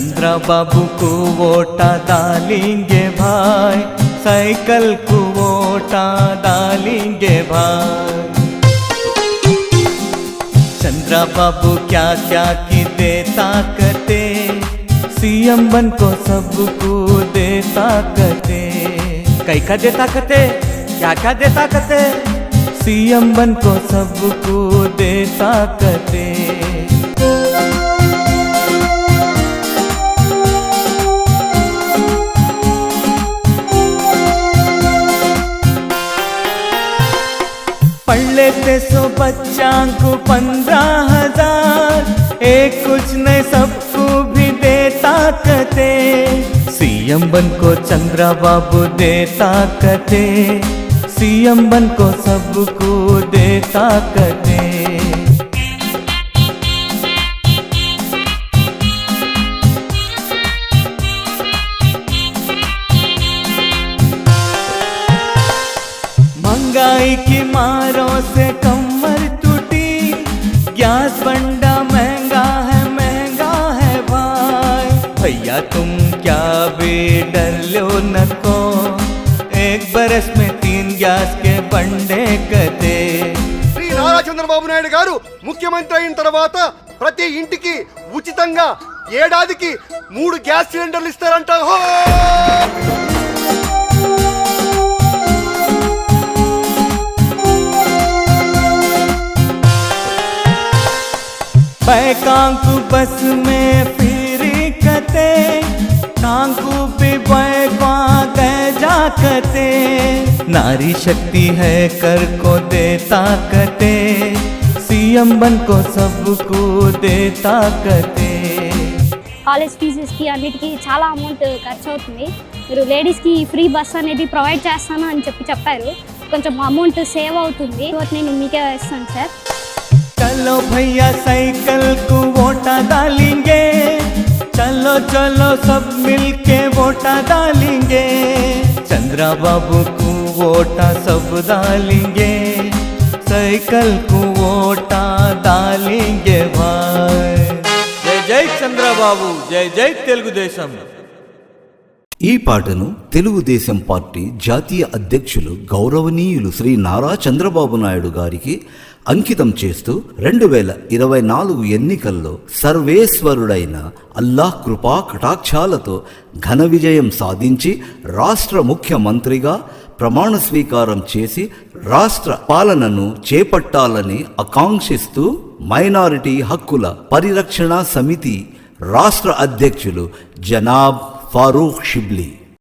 चंद्रा बाबू को वोटा डालेंगे भाई। साइकिल को वोटा डालेंगे भाई। चंद्रा बाबू क्या क्या की दे ताकते? सीएम बन को सबको दे ताकते। कई का दे ताकते? क्या क्या दे ताकते? सीएम बन को सबको दे ताकते। पढ़ लेते सो बच्चा को पंद्रह हज़ार। एक कुछ नहीं, सबको भी दे ताकते। सीएम बन को चंद्रा बाबू दे ताकते। सीएम बन को सबको दे ताकते। महंगाई की मारों से कमर टूटी गैस बंडा महंगा है महंगा है भाई भैया तुम क्या भी डर लो नको एक बरस में तीन गैस के बंडे कते శ్రీ నారా చంద్రబాబు నాయుడు గారు ముఖ్యమంత్రి అయిన తర్వాత ప్రతి ఇంటికి ఉచితంగా ఏడాదికి మూడు గ్యాస్ సిలిండర్లు ఇస్తారంట హో! बैकांकु बस में फिरी कते कांकु भी बैकवा गए जाकते नारी शक्ति है कर को दे ताकते सीएम बन को सबको दे ताकते కాలేజ్ ఫీజెస్కి అన్నిటికీ చాలా అమౌంట్ ఖర్చు అవుతుంది మీరు లేడీస్కి ఫ్రీ బస్ అనేది ప్రొవైడ్ చేస్తాను అని చెప్పి చెప్పారు కొంచెం అమౌంట్ సేవ్ అవుతుంది కాబట్టి నేను మీకే ఇస్తాను సార్ चलो भैया साइकिल को वोटा डालेंगे चलो चलो सब मिलके वोटा डालेंगे चंद्रा बाबू को वोटा सब डालेंगे साइकिल को वोटा डालेंगे भाई जय जय चंद्रा बाबू जय जय तेलुगु देशम ఈ పాటను తెలుగుదేశం పార్టీ జాతీయ అధ్యక్షులు గౌరవనీయులు శ్రీ నారా చంద్రబాబు నాయుడు గారికి అంకితం చేస్తూ రెండు వేల ఇరవై నాలుగు ఎన్నికల్లో సర్వేశ్వరుడైన అల్లాహ్ కృపా కటాక్షాలతో ఘన విజయం సాధించి రాష్ట్ర ముఖ్యమంత్రిగా ప్రమాణ స్వీకారం చేసి రాష్ట్ర పాలనను చేపట్టాలని ఆకాంక్షిస్తూ మైనారిటీ హక్కుల పరిరక్షణ సమితి రాష్ట్ర అధ్యక్షులు జనాబ్ ఫారూక్ షిబ్లీ.